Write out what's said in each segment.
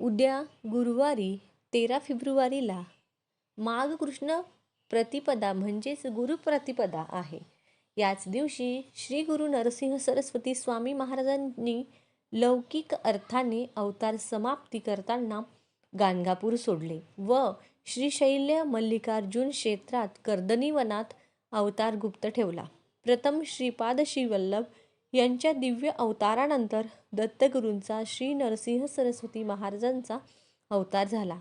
उद्या गुरुवारी तेरा फेब्रुवारीला माघ कृष्ण प्रतिपदा म्हणजेच गुरुप्रतिपदा आहे. याच दिवशी श्री गुरु नरसिंह सरस्वती स्वामी महाराजांनी लौकिक अर्थाने अवतार समाप्ती करताना गाणगापूर सोडले व श्रीशैल्य मल्लिकार्जुन क्षेत्रात कर्दनी वनात अवतार गुप्त ठेवला. प्रथम श्रीपाद श्रीवल्लभ यांच्या दिव्य अवतारानंतर दत्तगुरूंचा श्री नरसिंह सरस्वती महाराजांचा अवतार झाला.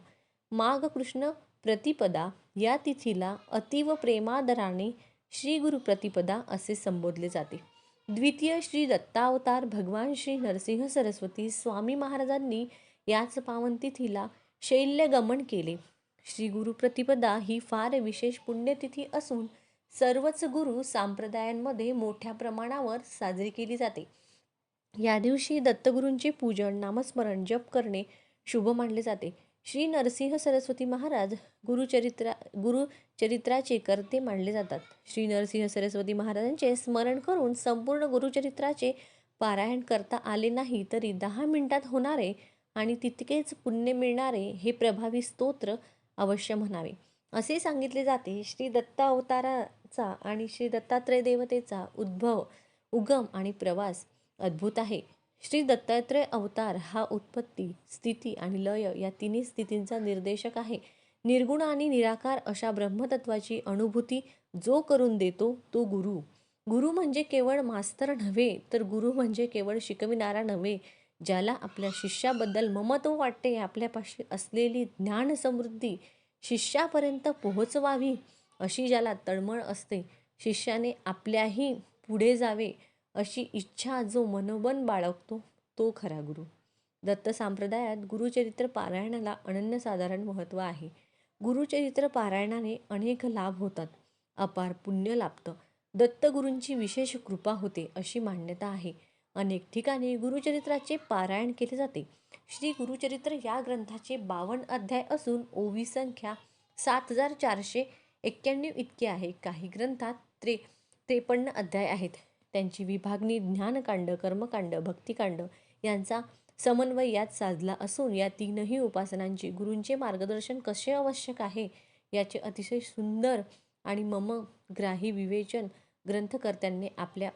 माघ कृष्ण प्रतिपदा या तिथीला अतीव प्रेमादराने श्री गुरु प्रतिपदा असे संबोधले जाते. द्वितीय श्री दत्तावतार भगवान श्री नरसिंह सरस्वती स्वामी महाराजांनी याच पावन तिथीला शैल्यगमन केले. श्री गुरु प्रतिपदा ही फार विशेष पुण्यतिथी असून सर्वच गुरु संप्रदायांमध्ये मोठ्या प्रमाणावर साजरी केली जाते. या दिवशी दत्तगुरूंचे पूजन नामस्मरण जप करणे शुभ मानले जाते. श्री नरसिंह सरस्वती महाराज गुरुचरित्रा गुरुचरित्राचे कर्ते मानले जातात. श्री नरसिंह सरस्वती महाराजांचे स्मरण करून संपूर्ण गुरुचरित्राचे पारायण करता आले नाही तरी दहा मिनिटात होणारे आणि तितकेच पुण्य मिळणारे हे प्रभावी स्तोत्र अवश्य म्हणावे. असे सांगितले जाते. श्री दत्ता अवतारा चा आणि श्री दत्तात्रय देवतेचा उद्भव उगम आणि प्रवास अद्भुत आहे. श्री दत्तात्रय अवतार हा उत्पत्ती स्थिती आणि लय या तिन्ही स्थितींचा निर्देशक आहे. निर्गुण आणि निराकार अशा ब्रह्मतत्वाची अनुभूती जो करून देतो तो गुरु. गुरु म्हणजे केवळ मास्तर नव्हे तर गुरु म्हणजे केवळ शिकविणारा नव्हे ज्याला आपल्या शिष्याबद्दल ममत्व वाटते आपल्यापाशी असलेली ज्ञान समृद्धी शिष्यापर्यंत पोहोचवावी. अशी ज्याला तळमळ असते शिष्याने आपल्याही पुढे जावे अशी इच्छा जो मनोबन बाळगतो तो खरा गुरु. दत्त संप्रदायात गुरुचरित्र पारायणाला अनन्यसाधारण महत्त्व आहे. गुरुचरित्र पारायणाने अनेक लाभ होतात. अपार पुण्य लाभतं. दत्तगुरूंची विशेष कृपा होते अशी मान्यता आहे. अनेक ठिकाणी गुरुचरित्राचे पारायण केले जाते. श्री गुरुचरित्र या ग्रंथाचे बावन्न अध्याय असून ओवी संख्या सात हजार चारशे एक्क्याण्णव इतके आहे. काही ग्रंथात त्रे त्रेपन्न अध्याय आहेत. त्यांची विभागणी ज्ञानकांड कर्मकांड भक्तिकांड यांचा समन्वय यात साधला असून या तीनही उपासनांची गुरूंचे मार्गदर्शन कसे आवश्यक आहे याचे अतिशय सुंदर आणि मम ग्राही विवेचन ग्रंथकर्त्यांनी आपल्या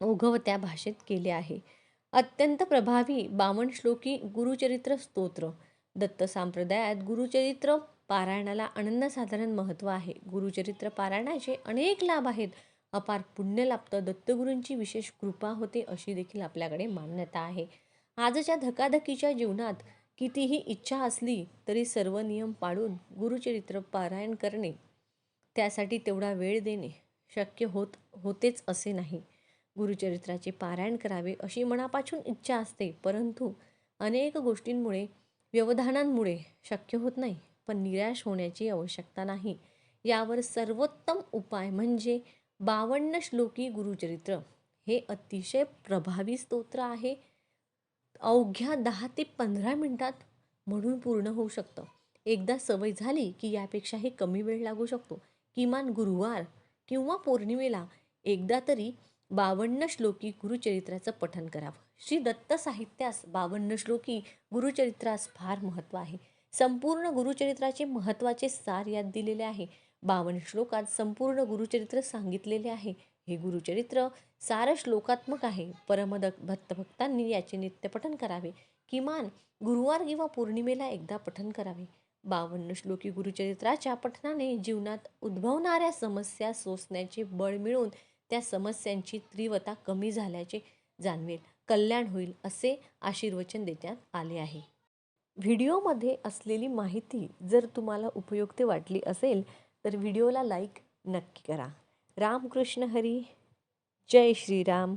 ओघवत्या भाषेत केले आहे. अत्यंत प्रभावी बामण श्लोकी गुरुचरित्र स्तोत्र. दत्त संप्रदायात गुरुचरित्र पारायणाला अनन्यसाधारण महत्त्व आहे. गुरुचरित्र पारायणाचे अनेक लाभ आहेत. अपार पुण्य लाभतं दत्तगुरूंची विशेष कृपा होते अशी देखील आपल्याकडे मान्यता आहे. आजच्या धकाधकीच्या जीवनात कितीही इच्छा असली तरी सर्व नियम पाळून गुरुचरित्र पारायण करणे त्यासाठी तेवढा वेळ देणे शक्य होत होतेच असे नाही. गुरुचरित्राचे पारायण करावे अशी मनापासून इच्छा असते परंतु अनेक गोष्टींमुळे व्यवधानांमुळे शक्य होत नाही. पण निराश होण्याची आवश्यकता नाही. यावर सर्वोत्तम उपाय म्हणजे बावन्न श्लोकी गुरुचरित्र. हे अतिशय प्रभावी स्तोत्र आहे. अवघ्या दहा ते पंधरा मिनटात म्हणून पूर्ण होऊ शकतं. एकदा सवय झाली की यापेक्षाही कमी वेळ लागू शकतो. किमान गुरुवार किंवा पौर्णिमेला एकदा तरी बावन्न श्लोकी गुरुचरित्राचं पठन करावं. श्री दत्त साहित्यास बावन्न श्लोकी गुरुचरित्रास फार महत्त्व आहे. संपूर्ण गुरुचरित्राचे महत्त्वाचे सार यात दिलेले आहे. बावन्न श्लोकात संपूर्ण गुरुचरित्र सांगितलेले आहे. हे गुरुचरित्र सार श्लोकात्मक आहे. परमद भक्तभक्तांनी याचे नित्यपठन करावे. किमान गुरुवार किंवा पौर्णिमेला एकदा पठन करावे. बावन्न श्लोकी गुरुचरित्राच्या पठनाने जीवनात उद्भवणाऱ्या समस्या सोसण्याचे बळ मिळून त्या समस्यांची तीव्रता कमी झाल्याचे जाणवेल. कल्याण होईल असे आशीर्वचन देण्यात आले आहे. व्हिडिओमध्ये असलेली माहिती जर तुम्हाला उपयुक्त वाटली असेल तर व्हिडिओला लाईक नक्की करा. रामकृष्ण हरी. जय श्रीराम.